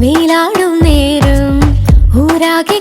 വേലാടും നേരം. ഊരാകെ